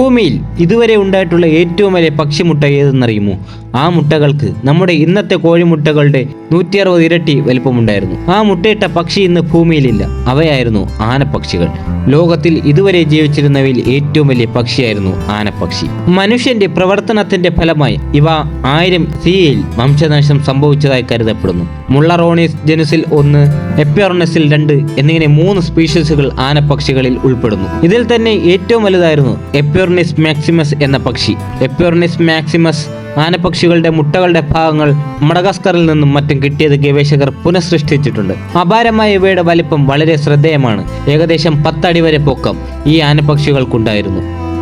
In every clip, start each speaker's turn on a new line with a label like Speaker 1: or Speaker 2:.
Speaker 1: ഭൂമിയിൽ ഇതുവരെ ഉണ്ടായിട്ടുള്ള ഏറ്റവും വലിയ പക്ഷിമുട്ട ഏതെന്നറിയുമോ? ആ മുട്ടകൾക്ക് നമ്മുടെ ഇന്നത്തെ കോഴിമുട്ടകളുടെ നൂറ്റി അറുപത് ഇരട്ടി വലിപ്പമുണ്ടായിരുന്നു. ആ മുട്ടയിട്ട പക്ഷി ഇന്ന് ഭൂമിയിലില്ല. അവയായിരുന്നു ആനപ്പക്ഷികൾ. ലോകത്തിൽ ഇതുവരെ ജീവിച്ചിരുന്നവയിൽ ഏറ്റവും വലിയ പക്ഷിയായിരുന്നു ആനപ്പക്ഷി. മനുഷ്യന്റെ പ്രവർത്തനത്തിന്റെ ഫലമായി ഇവ ആയിരം സിയിൽ വംശനാശം സംഭവിച്ചതായി കരുതപ്പെടുന്നു. മുള്ളറോണിസ് ജനുസിൽ ഒന്ന് എപ്പിയോർണസിൽ രണ്ട് എന്നിങ്ങനെ മൂന്ന് സ്പീഷീസുകൾ ആനപ്പക്ഷികളിൽ ഉൾപ്പെടുന്നു. ഇതിൽ തന്നെ ഏറ്റവും വലുതായിരുന്നു എപ്പിയോർണിസ് മാക്സിമസ് എന്ന പക്ഷി. എപ്പിയോർണിസ് മാക്സിമസ് ആനപ്പക്ഷികളുടെ മുട്ടകളുടെ ഭാഗങ്ങൾ മഡഗസ്കറിൽ നിന്നും മറ്റും കിട്ടിയത് ഗവേഷകർ പുനഃസൃഷ്ടിച്ചിട്ടുണ്ട്. അപാരമായ ഇവയുടെ വലിപ്പം വളരെ ശ്രദ്ധേയമാണ്. ഏകദേശം പത്തടി വരെ പൊക്കം ഈ ആനപ്പക്ഷികൾക്കുണ്ടായിരുന്നു.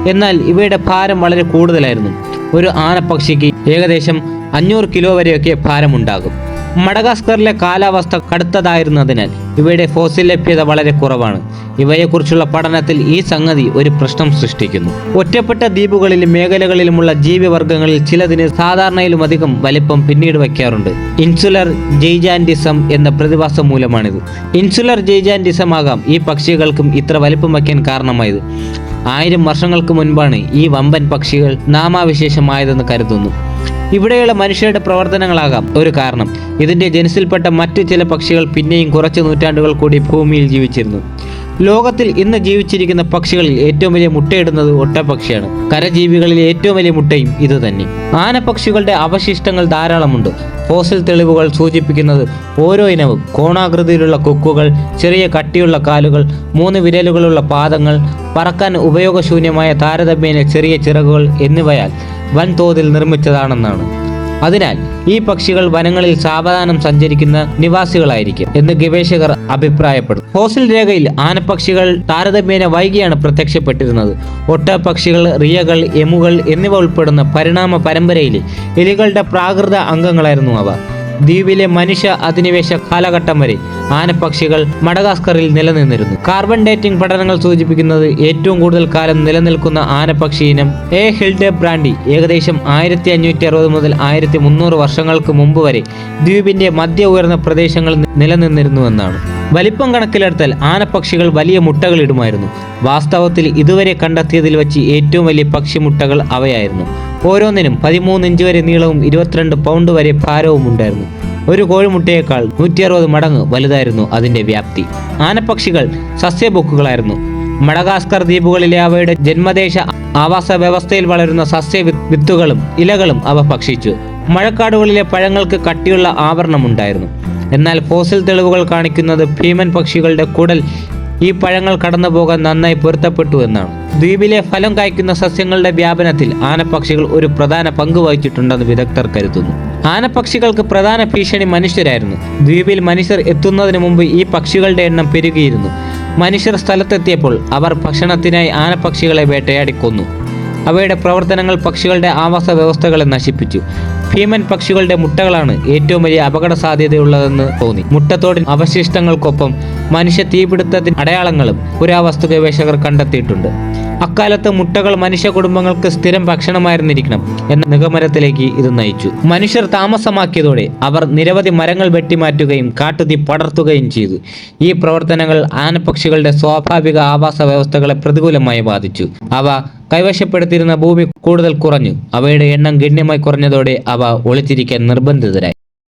Speaker 1: എന്നാൽ ഇവയുടെ ഭാരം വളരെ കൂടുതലായിരുന്നു. ഒരു ആനപ്പക്ഷിക്ക് ഏകദേശം അഞ്ഞൂറ് കിലോ വരെയൊക്കെ ഭാരമുണ്ടാകും. മഡഗാസ്കറിലെ കാലാവസ്ഥ കടുത്തതായിരുന്നതിനാൽ ഇവയുടെ ഫോസിൽ ലഭ്യത വളരെ കുറവാണ്. ഇവയെക്കുറിച്ചുള്ള പഠനത്തിൽ ഈ സംഗതി ഒരു പ്രശ്നം സൃഷ്ടിക്കുന്നു. ഒറ്റപ്പെട്ട ദ്വീപുകളിലും മേഖലകളിലുമുള്ള ജീവിവർഗങ്ങളിൽ ചിലതിന് സാധാരണയിലും അധികം വലിപ്പം പിന്നീട് വയ്ക്കാറുണ്ട്. ഇൻസുലർ ജെയ്ജാൻഡിസം എന്ന പ്രതിഭാസം മൂലമാണിത്. ഇൻസുലർ ജെയ്ജാൻഡിസം ആകാം ഈ പക്ഷികൾക്കും ഇത്ര വലിപ്പം വയ്ക്കാൻ കാരണമായത്. ആയിരം വർഷങ്ങൾക്ക് മുൻപാണ് ഈ വമ്പൻ പക്ഷികൾ നാമാവിശേഷമായതെന്ന് കരുതുന്നു. ഇവിടെയുള്ള മനുഷ്യരുടെ പ്രവർത്തനങ്ങളാകാം ഒരു കാരണം. ഇതിന്റെ ജനുസിൽപ്പെട്ട മറ്റു ചില പക്ഷികൾ പിന്നെയും കുറച്ച് നൂറ്റാണ്ടുകൾ കൂടി ഭൂമിയിൽ ജീവിച്ചിരുന്നു. ലോകത്തിൽ ഇന്ന് ജീവിച്ചിരിക്കുന്ന പക്ഷികളിൽ ഏറ്റവും വലിയ മുട്ടയിടുന്നത് ഒട്ടപ്പക്ഷിയാണ് കരജീവികളിലെ ഏറ്റവും വലിയ മുട്ടയും ഇത് തന്നെ ആനപ്പക്ഷികളുടെ അവശിഷ്ടങ്ങൾ ധാരാളമുണ്ട്. ഫോസിൽ തെളിവുകൾ സൂചിപ്പിക്കുന്നത് ഓരോ ഇനവും കോണാകൃതിയിലുള്ള കൊക്കുകൾ ചെറിയ കട്ടിയുള്ള കാലുകൾ മൂന്ന് വിരലുകളുള്ള പാദങ്ങൾ പറക്കാൻ ഉപയോഗശൂന്യമായ താരതമ്യേന ചെറിയ ചിറകുകൾ എന്നിവയാൽ വൻതോതിൽ നിർമ്മിച്ചതാണെന്നാണ്. അതിനാൽ ഈ പക്ഷികൾ വനങ്ങളിൽ സാവധാനം സഞ്ചരിക്കുന്ന നിവാസികളായിരിക്കും എന്ന് ഗവേഷകർ അഭിപ്രായപ്പെടുന്നു. ഫോസിൽ രേഖയിൽ ആനപ്പക്ഷികൾ താരതമ്യേന വൈകിയാണ് പ്രത്യക്ഷപ്പെട്ടിരുന്നത്. ഒട്ടപ്പക്ഷികൾ റിയകൾ എമുകൾ എന്നിവ ഉൾപ്പെടുന്ന പരിണാമ പരമ്പരയിലെ എലികളുടെ പ്രാകൃത അംഗങ്ങളായിരുന്നു അവ. ദ്വീപിലെ മനുഷ്യ അധിനിവേശ കാലഘട്ടം വരെ ആനപ്പക്ഷികൾ മഡഗാസ്കറിൽ നിലനിന്നിരുന്നു. കാർബൺ ഡേറ്റിംഗ് പഠനങ്ങൾ സൂചിപ്പിക്കുന്നത് ഏറ്റവും കൂടുതൽ കാലം നിലനിൽക്കുന്ന ആനപ്പക്ഷി ഇനം എ ഹിൽഡെ ബ്രാൻഡി ഏകദേശം ആയിരത്തി അഞ്ഞൂറ്റി അറുപത് മുതൽ ആയിരത്തി മുന്നൂറ് വർഷങ്ങൾക്ക് മുമ്പ് വരെ ദ്വീപിന്റെ മധ്യ ഉയർന്ന പ്രദേശങ്ങളിൽ നിലനിന്നിരുന്നുവെന്നാണ് വലിപ്പം കണക്കിലെടുത്താൽ ആനപ്പക്ഷികൾ വലിയ മുട്ടകൾ ഇടുമായിരുന്നു. വാസ്തവത്തിൽ ഇതുവരെ കണ്ടെത്തിയതിൽ വെച്ച് ഏറ്റവും വലിയ പക്ഷിമുട്ടകൾ അവയായിരുന്നു. ഓരോന്നിനും പതിമൂന്ന് ഇഞ്ച് വരെ നീളവും ഇരുപത്തിരണ്ട് പൗണ്ട് വരെ ഭാരവും ഉണ്ടായിരുന്നു. ഒരു കോഴിമുട്ടയേക്കാൾ നൂറ്റി അറുപത് മടങ്ങ് വലുതായിരുന്നു അതിന്റെ വ്യാപ്തി. ആനപ്പക്ഷികൾ സസ്യബുക്കുകളായിരുന്നു. മഡഗാസ്കർ ദ്വീപുകളിലെ അവയുടെ ജന്മദേശ ആവാസ വ്യവസ്ഥയിൽ വളരുന്ന സസ്യ വിത്തുകളും ഇലകളും അവ ഭക്ഷിച്ചു. മഴക്കാടുകളിലെ പഴങ്ങൾക്ക് കട്ടിയുള്ള ആവരണമുണ്ടായിരുന്നു എന്നാൽ ഫോസിൽ തെളിവുകൾ കാണിക്കുന്നത് ഭീമൻ പക്ഷികളുടെ കുടൽ ഈ പഴങ്ങൾ കടന്നു പോകാൻ നന്നായി പൊരുത്തപ്പെട്ടു എന്നാണ്. ദ്വീപിലെ ഫലം കായ്ക്കുന്ന സസ്യങ്ങളുടെ വ്യാപനത്തിൽ ആനപ്പക്ഷികൾ ഒരു പ്രധാന പങ്ക് വഹിച്ചിട്ടുണ്ടെന്ന് വിദഗ്ധർ കരുതുന്നു. ആനപ്പക്ഷികൾക്ക് പ്രധാന ഭീഷണി മനുഷ്യരായിരുന്നു. ദ്വീപിൽ മനുഷ്യർ എത്തുന്നതിന് മുമ്പ് ഈ പക്ഷികളുടെ എണ്ണം പെരുകിയിരുന്നു. മനുഷ്യർ സ്ഥലത്തെത്തിയപ്പോൾ അവർ ഭക്ഷണത്തിനായി ആനപ്പക്ഷികളെ വേട്ടയാടി കൊന്നു അവയുടെ പ്രവർത്തനങ്ങൾ പക്ഷികളുടെ ആവാസ വ്യവസ്ഥകളെ നശിപ്പിച്ചു. ഭീമൻ പക്ഷികളുടെ മുട്ടകളാണ് ഏറ്റവും വലിയ അപകട സാധ്യതയുള്ളതെന്ന് തോന്നി. മുട്ടത്തോടിൻ അവശിഷ്ടങ്ങൾക്കൊപ്പം മനുഷ്യ തീപിടുത്തത്തിന് അടയാളങ്ങളും പുരാവസ്തു ഗവേഷകർ കണ്ടെത്തിയിട്ടുണ്ട്. അക്കാലത്ത് മുട്ടകൾ മനുഷ്യ കുടുംബങ്ങൾക്ക് സ്ഥിരം ഭക്ഷണമായിരുന്നിരിക്കണം എന്ന നിഗമനത്തിലേക്ക് ഇത് നയിച്ചു. മനുഷ്യർ താമസമാക്കിയതോടെ അവർ നിരവധി മരങ്ങൾ വെട്ടിമാറ്റുകയും കാട്ടുതീ പടർത്തുകയും ചെയ്തു. ഈ പ്രവർത്തനങ്ങൾ ആനപ്പക്ഷികളുടെ സ്വാഭാവിക ആവാസ വ്യവസ്ഥകളെ പ്രതികൂലമായി ബാധിച്ചു. അവ കൈവശപ്പെടുത്തിയിരുന്ന ഭൂമി കൂടുതൽ കുറഞ്ഞു. അവയുടെ എണ്ണം ഗണ്യമായി കുറഞ്ഞതോടെ അവ ഒളിച്ചിരിക്കാൻ നിർബന്ധിതരായി.